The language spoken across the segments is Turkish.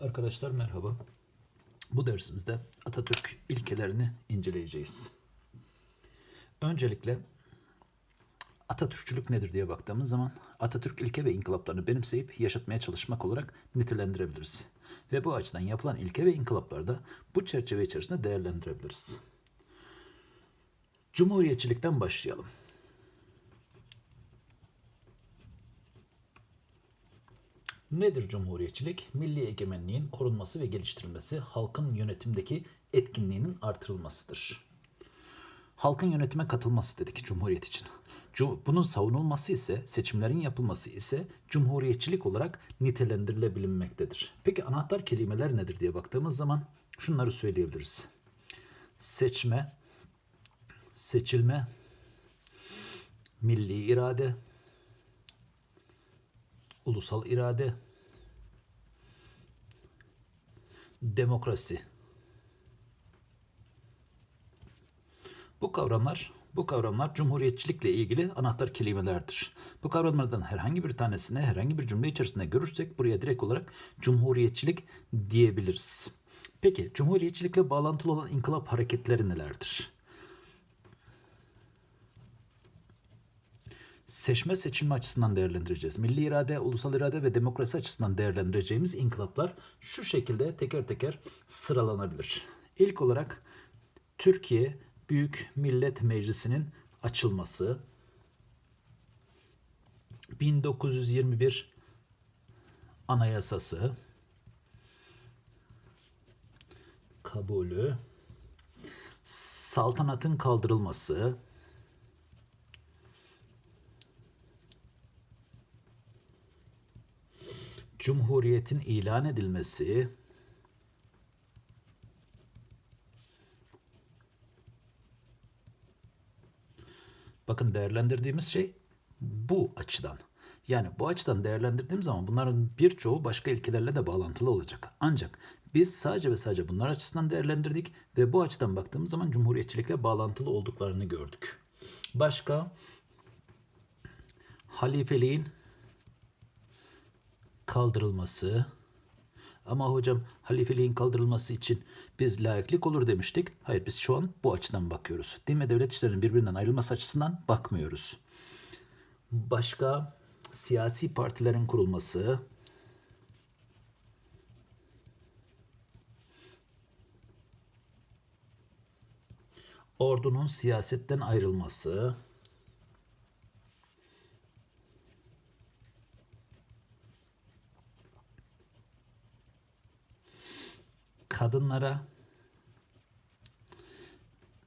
Arkadaşlar merhaba. Bu dersimizde Atatürk ilkelerini inceleyeceğiz. Öncelikle Atatürkçülük nedir diye baktığımız zaman Atatürk ilke ve inkılaplarını benimseyip yaşatmaya çalışmak olarak nitelendirebiliriz. Ve bu açıdan yapılan ilke ve inkılapları da bu çerçeve içerisinde değerlendirebiliriz. Cumhuriyetçilikten başlayalım. Nedir cumhuriyetçilik? Milli egemenliğin korunması ve geliştirilmesi, halkın yönetimdeki etkinliğinin artırılmasıdır. Halkın yönetime katılması dedik cumhuriyet için. Bunun savunulması ise, seçimlerin yapılması ise cumhuriyetçilik olarak nitelendirilebilinmektedir. Peki anahtar kelimeler nedir diye baktığımız zaman şunları söyleyebiliriz. Seçme, seçilme, milli irade, ulusal irade, demokrasi. Bu kavramlar bu kavramlar cumhuriyetçilikle ilgili anahtar kelimelerdir. Bu kavramlardan herhangi bir tanesine herhangi bir cümle içerisinde görürsek buraya direkt olarak cumhuriyetçilik diyebiliriz. Peki cumhuriyetçilikle bağlantılı olan inkılap hareketleri nelerdir? Seçme seçilme açısından değerlendireceğiz. Milli irade, ulusal irade ve demokrasi açısından değerlendireceğimiz inkılaplar şu şekilde teker teker sıralanabilir. İlk olarak Türkiye Büyük Millet Meclisi'nin açılması, 1921 Anayasası kabulü, saltanatın kaldırılması, Cumhuriyetin ilan edilmesi, bakın değerlendirdiğimiz şey bu açıdan. Yani bu açıdan değerlendirdiğim zaman bunların birçoğu başka ilkelerle de bağlantılı olacak. Ancak biz sadece ve sadece bunlar açısından değerlendirdik ve bu açıdan baktığımız zaman cumhuriyetçilikle bağlantılı olduklarını gördük. Başka halifeliğin kaldırılması. Ama hocam halifeliğin kaldırılması için biz layıklık olur demiştik. Hayır biz şu an bu açıdan bakıyoruz. Din ve devlet işlerinin birbirinden ayrılması açısından bakmıyoruz. Başka siyasi partilerin kurulması. Ordunun siyasetten ayrılması. Kadınlara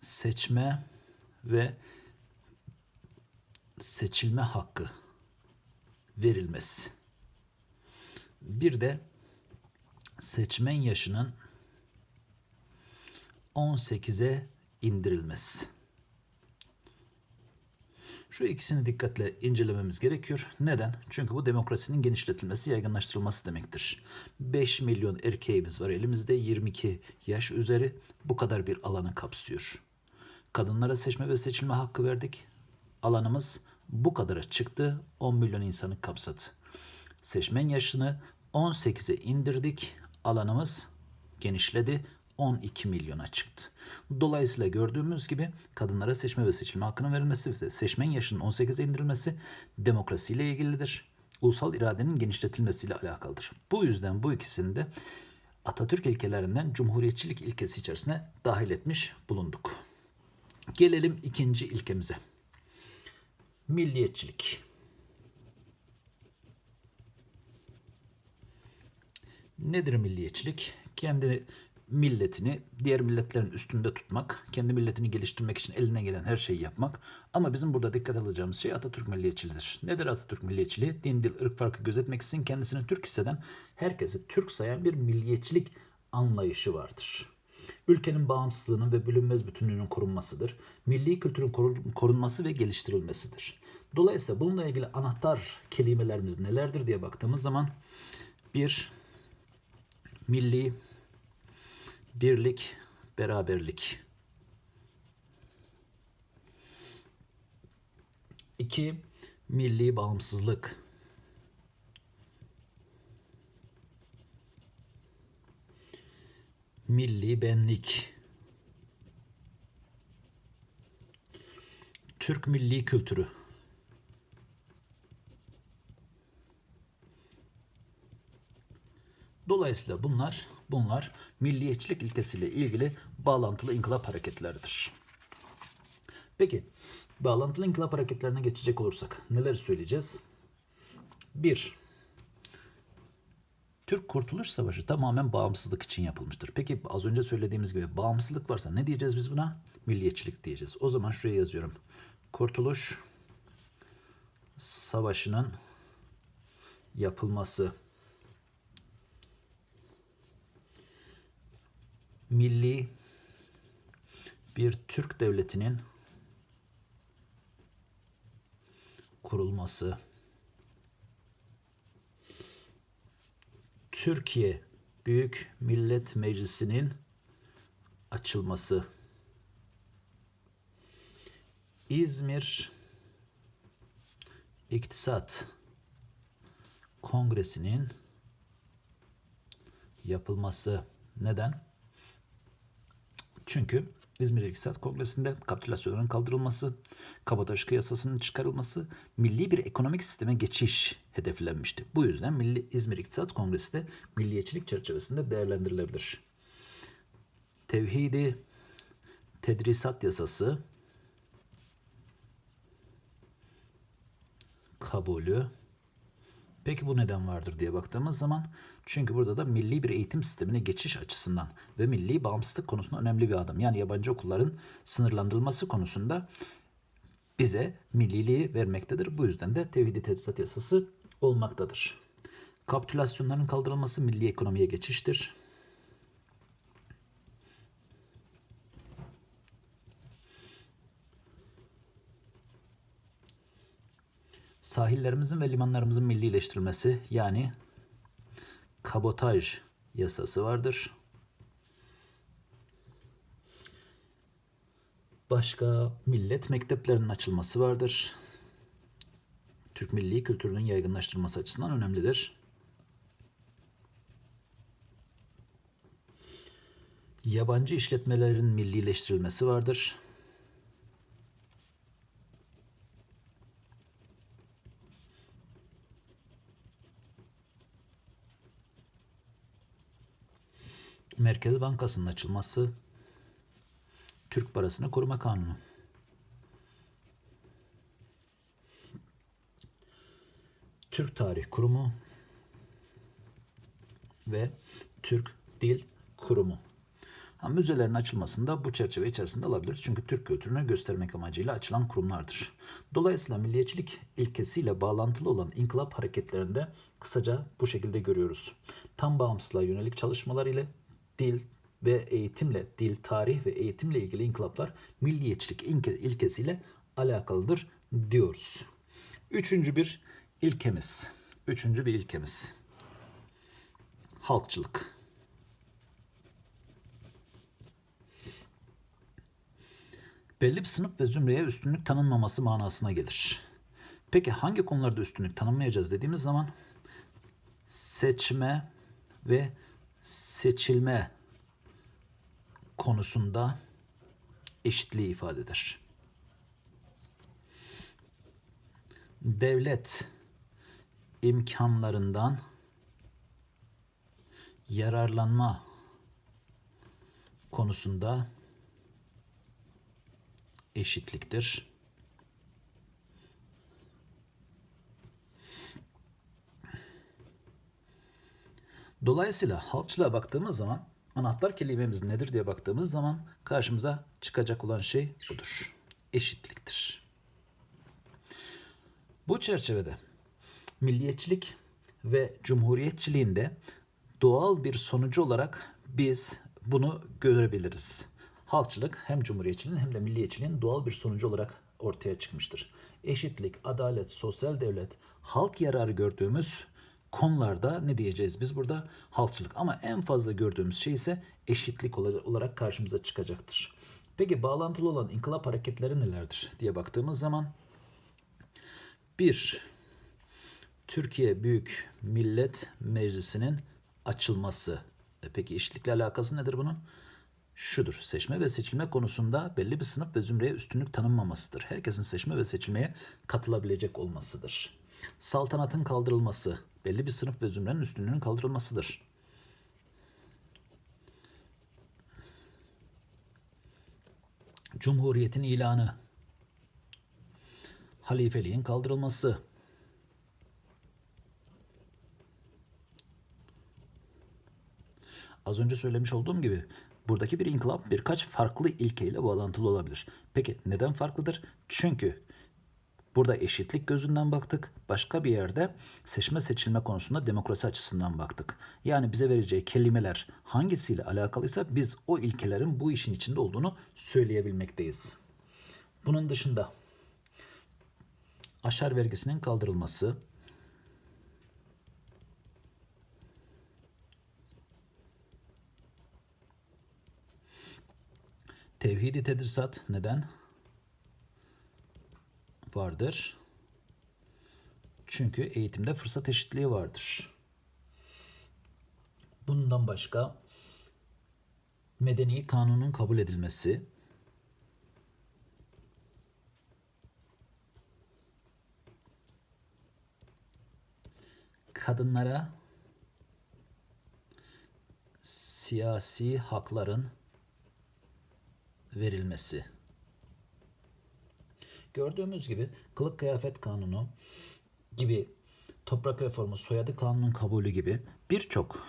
seçme ve seçilme hakkı verilmesi. Bir de seçmen yaşının 18'e indirilmesi. Şu ikisini dikkatle incelememiz gerekiyor. Neden? Çünkü bu demokrasinin genişletilmesi, yaygınlaştırılması demektir. 5 milyon erkeğimiz var elimizde 22 yaş üzeri bu kadar bir alanı kapsıyor. Kadınlara seçme ve seçilme hakkı verdik. Alanımız bu kadara çıktı. 10 milyon insanı kapsadı. Seçmen yaşını 18'e indirdik. Alanımız genişledi. 12 milyona çıktı. Dolayısıyla gördüğümüz gibi kadınlara seçme ve seçilme hakkının verilmesi ve seçmen yaşının 18'e indirilmesi demokrasiyle ilgilidir. Ulusal iradenin genişletilmesiyle alakalıdır. Bu yüzden bu ikisini de Atatürk ilkelerinden cumhuriyetçilik ilkesi içerisine dahil etmiş bulunduk. Gelelim ikinci ilkemize. Milliyetçilik. Nedir milliyetçilik? Kendi milletini diğer milletlerin üstünde tutmak, kendi milletini geliştirmek için eline gelen her şeyi yapmak. Ama bizim burada dikkat alacağımız şey Atatürk milliyetçiliğidir. Nedir Atatürk milliyetçiliği? Din, dil, ırk farkı gözetmeksizin kendisini Türk hisseden, herkesi Türk sayan bir milliyetçilik anlayışı vardır. Ülkenin bağımsızlığının ve bölünmez bütünlüğünün korunmasıdır. Milli kültürün korunması ve geliştirilmesidir. Dolayısıyla bununla ilgili anahtar kelimelerimiz nelerdir diye baktığımız zaman bir milli birlik, beraberlik. İki, milli bağımsızlık. milli benlik, Türk milli kültürü, Dolayısıyla bunlar bunlar milliyetçilik ilkesiyle ilgili bağlantılı inkılap hareketleridir. Peki bağlantılı inkılap hareketlerine geçecek olursak neler söyleyeceğiz? 1. Türk Kurtuluş Savaşı tamamen bağımsızlık için yapılmıştır. Peki az önce söylediğimiz gibi bağımsızlık varsa ne diyeceğiz biz buna? Milliyetçilik diyeceğiz. O zaman şuraya yazıyorum. Kurtuluş Savaşı'nın yapılması milli bir Türk devletinin kurulması. Türkiye Büyük Millet Meclisi'nin açılması. İzmir İktisat Kongresi'nin yapılması. Neden? Çünkü İzmir İktisat Kongresi'nde kapitülasyonların kaldırılması, kabataş kıyasasının çıkarılması, milli bir ekonomik sisteme geçiş hedeflenmişti. Bu yüzden Milli İzmir İktisat Kongresi de milliyetçilik çerçevesinde değerlendirilebilir. Tevhidi Tedrisat Yasası kabulü Peki bu neden vardır diye baktığımız zaman çünkü burada da milli bir eğitim sistemine geçiş açısından ve milli bağımsızlık konusunda önemli bir adım. Yani yabancı okulların sınırlandırılması konusunda bize milliliği vermektedir. Bu yüzden de tevhidi tedrisat yasası olmaktadır. Kapitülasyonların kaldırılması milli ekonomiye geçiştir. Sahillerimizin ve limanlarımızın millileştirilmesi yani kabotaj yasası vardır. Başka millet mekteplerinin açılması vardır. Türk milli kültürünün yaygınlaştırılması açısından önemlidir. Yabancı işletmelerin millileştirilmesi vardır. Merkez Bankası'nın açılması, Türk Parasını Koruma Kanunu. Türk Tarih Kurumu ve Türk Dil Kurumu. Ha, müzelerin açılmasında bu çerçeve içerisinde alabiliriz. Çünkü Türk kültürünü göstermek amacıyla açılan kurumlardır. Dolayısıyla milliyetçilik ilkesiyle bağlantılı olan inkılap hareketlerinde kısaca bu şekilde görüyoruz. Tam bağımsızlığa yönelik çalışmalar ile dil ve eğitimle, dil, tarih ve eğitimle ilgili inkılaplar milliyetçilik ilkesiyle alakalıdır diyoruz. Üçüncü bir ilkemiz. Üçüncü bir ilkemiz. Halkçılık. Belli bir sınıf ve zümreye üstünlük tanınmaması manasına gelir. Peki hangi konularda üstünlük tanınmayacağız dediğimiz zaman seçme ve seçilme konusunda eşitliği ifade eder. Devlet imkanlarından yararlanma konusunda eşitliktir. Dolayısıyla halkçılığa baktığımız zaman anahtar kelimemiz nedir diye baktığımız zaman karşımıza çıkacak olan şey budur. Eşitliktir. Bu çerçevede milliyetçilik ve cumhuriyetçiliğinde doğal bir sonucu olarak biz bunu görebiliriz. Halkçılık hem cumhuriyetçiliğin hem de milliyetçiliğin doğal bir sonucu olarak ortaya çıkmıştır. Eşitlik, adalet, sosyal devlet, halk yararı gördüğümüz konularda ne diyeceğiz biz burada? Halkçılık. Ama en fazla gördüğümüz şey ise eşitlik olarak karşımıza çıkacaktır. Peki bağlantılı olan inkılap hareketleri nelerdir diye baktığımız zaman bir Türkiye Büyük Millet Meclisi'nin açılması Peki eşitlikle alakası nedir bunun? Şudur. Seçme ve seçilme konusunda belli bir sınıf ve zümreye üstünlük tanınmamasıdır. Herkesin seçme ve seçilmeye katılabilecek olmasıdır. Saltanatın kaldırılması belli bir sınıf ve zümrenin üstünlüğünün kaldırılmasıdır. Cumhuriyetin ilanı, halifeliğin kaldırılması, Az önce söylemiş olduğum gibi buradaki bir inkılap birkaç farklı ilkeyle bağlantılı olabilir. Peki neden farklıdır? Çünkü burada eşitlik gözünden baktık. Başka bir yerde seçme seçilme konusunda demokrasi açısından baktık. Yani bize vereceği kelimeler hangisiyle alakalıysa biz o ilkelerin bu işin içinde olduğunu söyleyebilmekteyiz. Bunun dışında aşar vergisinin kaldırılması, Tevhidi tedrisat neden? Vardır. Çünkü eğitimde fırsat eşitliği vardır. Bundan başka medeni kanunun kabul edilmesi, kadınlara siyasi hakların verilmesi. Gördüğümüz gibi kılık kıyafet kanunu gibi toprak reformu, soyadı kanunun kabulü gibi birçok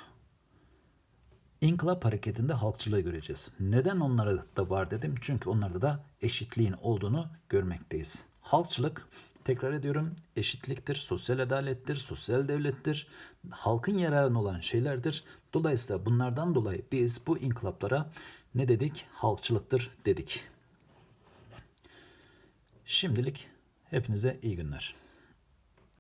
inkılap hareketinde halkçılığı göreceğiz. Neden onlara da var dedim? Çünkü onlarda da eşitliğin olduğunu görmekteyiz. Halkçılık tekrar ediyorum eşitliktir, sosyal adalettir, sosyal devlettir, halkın yararına olan şeylerdir. Dolayısıyla bunlardan dolayı biz bu inkılaplara ne dedik? Halkçılıktır dedik. Şimdilik hepinize iyi günler.